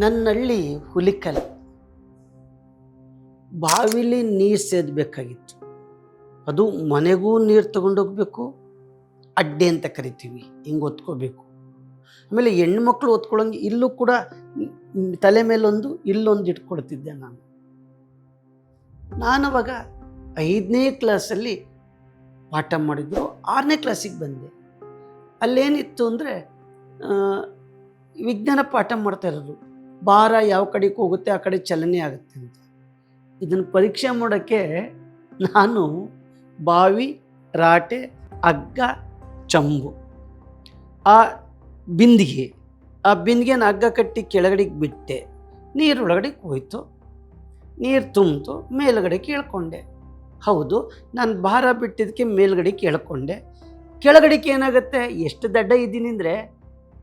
ನನ್ನ ಹಳ್ಳಿ ಹುಲಿಕಲ್. ಬಾವಿಲಿ ನೀರು ಸೇದಬೇಕಾಗಿತ್ತು. ಅದು ಮನೆಗೂ ನೀರು ತಗೊಂಡೋಗ್ಬೇಕು, ಅಡ್ಡೆ ಅಂತ ಕರಿತೀವಿ, ಹಿಂಗೆ ಒತ್ಕೋಬೇಕು. ಆಮೇಲೆ ಹೆಣ್ಮಕ್ಳು ಒತ್ಕೊಳ್ಳೋಂಗೆ ಇಲ್ಲೂ ಕೂಡ ತಲೆ ಮೇಲೊಂದು, ಇಲ್ಲೊಂದು ಇಟ್ಕೊಡ್ತಿದ್ದೆ ನಾನು. ನಾನವಾಗ ಐದನೇ ಕ್ಲಾಸಲ್ಲಿ ಪಾಠ ಮಾಡಿದ್ರು, ಆರನೇ ಕ್ಲಾಸಿಗೆ ಬಂದೆ. ಅಲ್ಲೇನಿತ್ತು ಅಂದರೆ ವಿಜ್ಞಾನ ಪಾಠ ಮಾಡ್ತಾ ಇರೋದು. ಭಾರ ಯಾವ ಕಡೆಗೆ ಹೋಗುತ್ತೆ ಆ ಕಡೆ ಚಲನೆ ಆಗುತ್ತೆ ಅಂತ. ಇದನ್ನು ಪರೀಕ್ಷೆ ಮಾಡೋಕ್ಕೆ ನಾನು ಬಾವಿ, ರಾಟೆ, ಹಗ್ಗ, ಚಂಬು, ಆ ಬಿಂದಿಗೆ, ಆ ಬಿಂದಿಗೆನ ಹಗ್ಗ ಕಟ್ಟಿ ಕೆಳಗಡೆಗೆ ಬಿಟ್ಟೆ. ನೀರು ಒಳಗಡೆ ಹೋಯ್ತು ನೀರು ತುಂಬಿತು, ಮೇಲುಗಡೆ ಕೇಳ್ಕೊಂಡೆ. ಹೌದು, ನಾನು ಭಾರ ಬಿಟ್ಟಿದ್ದಕ್ಕೆ ಮೇಲುಗಡೆ ಕೇಳ್ಕೊಂಡೆ. ಕೆಳಗಡೆಗೆ ಏನಾಗುತ್ತೆ, ಎಷ್ಟು ದಡ್ಡ ಇದ್ದೀನಿ ಅಂದರೆ,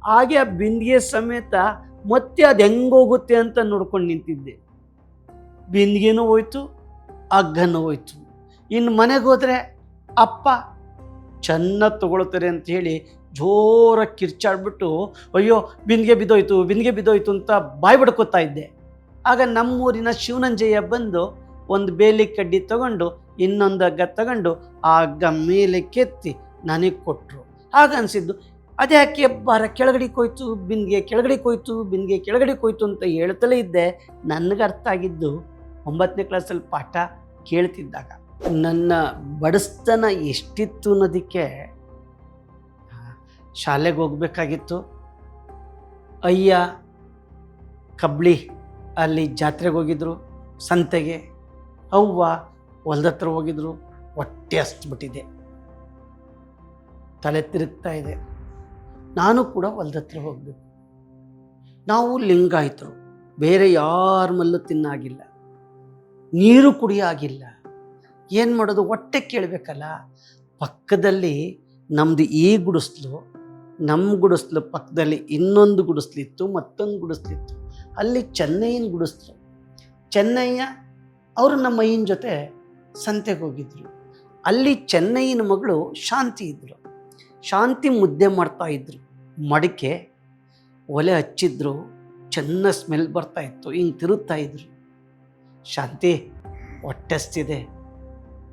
ಹಾಗೆ ಆ ಬಿಂದಿಗೆ ಸಮೇತ ಮತ್ತೆ ಅದು ಹೆಂಗೋಗುತ್ತೆ ಅಂತ ನೋಡ್ಕೊಂಡು ನಿಂತಿದ್ದೆ. ಬಿಂದಿಗೆನೂ ಹೋಯ್ತು ಅಗ್ಗನೂ ಹೋಯ್ತು. ಇನ್ನು ಮನೆಗೆ ಹೋದರೆ ಅಪ್ಪ ಚೆನ್ನಾಗಿ ತಗೊಳ್ತಾರೆ ಅಂತ ಹೇಳಿ ಜೋರಾಗಿ ಕಿರ್ಚಾಡ್ಬಿಟ್ಟು, ಅಯ್ಯೋ, ಬಿಂದಿಗೆ ಬಿದ್ದೋಯ್ತು ಬಿಂದಿಗೆ ಬಿದ್ದೋಯ್ತು ಅಂತ ಬಾಯಿ ಬಡ್ಕೋತಾ ಇದ್ದೆ. ಆಗ ನಮ್ಮೂರಿನ ಶಿವನಂಜಯ್ಯ ಬಂದು ಒಂದು ಬೇಲಿ ಕಡ್ಡಿ ತಗೊಂಡು, ಇನ್ನೊಂದು ಹಗ್ಗ ತಗೊಂಡು ಆ ಹಗ್ಗ ಮೇಲೆ ಕೆತ್ತಿ ನನಗೆ ಕೊಟ್ಟರು ಆಗ ಅನಿಸಿದ್ದು ಅದ್ಯಾಕೆ ಭಾರ ಕೆಳಗಡೆ ಕೋಯ್ತು, ಬಿಂದಿಗೆ ಕೆಳಗಡೆ ಕೋಯ್ತು, ಬಿಂದಿಗೆ ಕೆಳಗಡೆ ಕೋಯ್ತು ಅಂತ ಹೇಳ್ತಲೇ ಇದ್ದೆ. ನನಗೆ ಅರ್ಥ ಆಗಿದ್ದು ಒಂಬತ್ತನೇ ಕ್ಲಾಸಲ್ಲಿ ಪಾಠ ಕೇಳ್ತಿದ್ದಾಗ. ನನ್ನ ಬಡಸ್ತನ ಎಷ್ಟಿತ್ತು ಅನ್ನೋದಕ್ಕೆ ಶಾಲೆಗೆ ಹೋಗ್ಬೇಕಾಗಿತ್ತು. ಅಯ್ಯ, ಕಬ್ಳಿ ಅಲ್ಲಿ ಜಾತ್ರೆಗೆ ಹೋಗಿದ್ರು, ಸಂತೆಗೆ. ಅವ್ವ ಹೊಲ್ದ ಹತ್ರ ಹೋಗಿದ್ರು, ಹೊಟ್ಟೆ ಹಸ್ಬಿಟ್ಟಿದೆ ತಲೆ ತಿರುಗ್ತಾ ಇದೆ. ನಾನು ಕೂಡ ಹೊಲ್ದತ್ರ ಹೋಗಬೇಕು. ನಾವು ಲಿಂಗಾಯಿತರು. ಬೇರೆ ಯಾರ ಮಲ್ಲು ತಿನ್ನಾಗಿಲ್ಲ. ನೀರು ಕುಡಿಯಾಗಿಲ್ಲ. ಏನು ಮಾಡೋದು? ಹೊಟ್ಟೆ ಕೇಳಬೇಕಲ್ಲ? ಪಕ್ಕದಲ್ಲಿ ನಮ್ಮದು ಈ ಗುಡಿಸ್ಲು ನಮ್ಮ ಗುಡಿಸ್ಲು ಪಕ್ಕದಲ್ಲಿ ಇನ್ನೊಂದು ಗುಡಿಸ್ಲಿತ್ತು, ಮತ್ತೊಂದು ಗುಡಿಸ್ಲಿತ್ತು. ಅಲ್ಲಿ ಚೆನ್ನೈನ ಗುಡಿಸ್ಲು. ಚೆನ್ನಯ್ಯ ಅವರು ನಮ್ಮ ಅಯ್ಯನ ಜೊತೆ ಸಂತೆಗೆ ಹೋಗಿದ್ರು. ಅಲ್ಲಿ ಚೆನ್ನೈನ ಮಗಳು ಶಾಂತಿ ಇದ್ದರು ಶಾಂತಿ ಮುದ್ದೆ ಮಾಡ್ತಾ ಇದ್ರು. ಮಡಿಕೆ ಒಲೆ ಹಚ್ಚಿದ್ರು, ಚೆನ್ನ ಸ್ಮೆಲ್ ಬರ್ತಾ ಇತ್ತು, ಹಿಂಗೆ ತಿರುತ್ತಾ ಇದ್ರು. ಶಾಂತಿ, ಹೊಟ್ಟೆಸ್ತಿದೆ.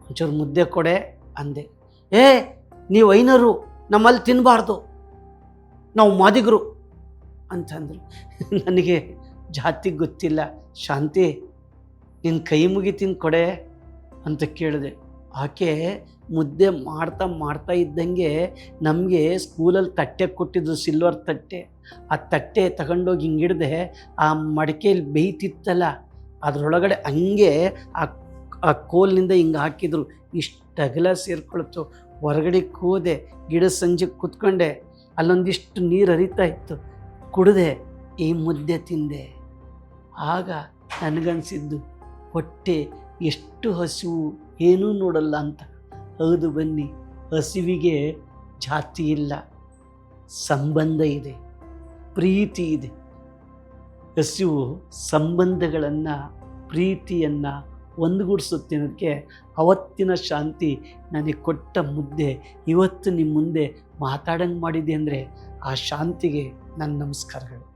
ಒಂಚೂರು ಮುದ್ದೆ ಕೊಡೆ ಅಂದೆ. ಏ, ನೀವು ಐನರು ನಮ್ಮಲ್ಲಿ ತಿನ್ನಬಾರ್ದು ನಾವು ಮಾದಿಗರು ಅಂತಂದರು. ನನಗೆ ಜಾತಿ ಗೊತ್ತಿಲ್ಲ. ಶಾಂತಿ ನಿನ್ನ ಕೈ ಮುಗಿತೀನಿ ಕೊಡೆ ಅಂತ ಕೇಳಿದೆ. ಆಕೆ ಮುದ್ದೆ ಮಾಡ್ತಾ ಮಾಡ್ತಾ ಇದ್ದಂಗೆ ನಮಗೆ ಸ್ಕೂಲಲ್ಲಿ ತಟ್ಟೆ ಕೊಟ್ಟಿದ್ದು ಸಿಲ್ವರ್ ತಟ್ಟೆ. ಆ ತಟ್ಟೆ ತಗೊಂಡೋಗಿ ಹಿಂಗಿಡ್ದೆ ಆ ಮಡಿಕೆಯಲ್ಲಿ ಬೇಯ್ತಿತ್ತಲ್ಲ, ಅದರೊಳಗಡೆ ಹಂಗೆ ಆ ಆ ಕೋಲ್ನಿಂದ ಹಿಂಗೆ ಹಾಕಿದ್ರು. ಇಷ್ಟು ಅಗಲ ಸೇರ್ಕೊಳ್ತು. ಹೊರಗಡೆ ಕೂದೆ ಗಿಡ ಸಂಜೆ ಕೂತ್ಕೊಂಡೆ, ಅಲ್ಲೊಂದಿಷ್ಟು ನೀರು ಹರಿತಾ ಇತ್ತು. ಕುಡಿದೆ, ಈ ಮುದ್ದೆ ತಿಂದೆ. ಆಗ ನನಗನ್ಸಿದ್ದು ಹೊಟ್ಟೆ ಎಷ್ಟು ಹಸಿವು ಏನೂ ನೋಡಲ್ಲ ಅಂತ ಹೌದು ಬನ್ನಿ. ಹಸಿವಿಗೆ ಜಾತಿ ಇಲ್ಲ. ಸಂಬಂಧ ಇದೆ. ಪ್ರೀತಿ ಇದೆ. ಹಸಿವು ಸಂಬಂಧಗಳನ್ನು, ಪ್ರೀತಿಯನ್ನು ಒಂದುಗೂಡಿಸುತ್ತೆ ಅನ್ನೋದಕ್ಕೆ ಅವತ್ತಿನ ಶಾಂತಿ ನನಗೆ ಕೊಟ್ಟ ಮುದ್ದೆ ಇವತ್ತು ನಿಮ್ಮ ಮುಂದೆ ಮಾತಾಡಂಗೆ ಮಾಡಿದೆ ಅಂದರೆ ಆ ಶಾಂತಿಗೆ ನನ್ನ ನಮಸ್ಕಾರಗಳು.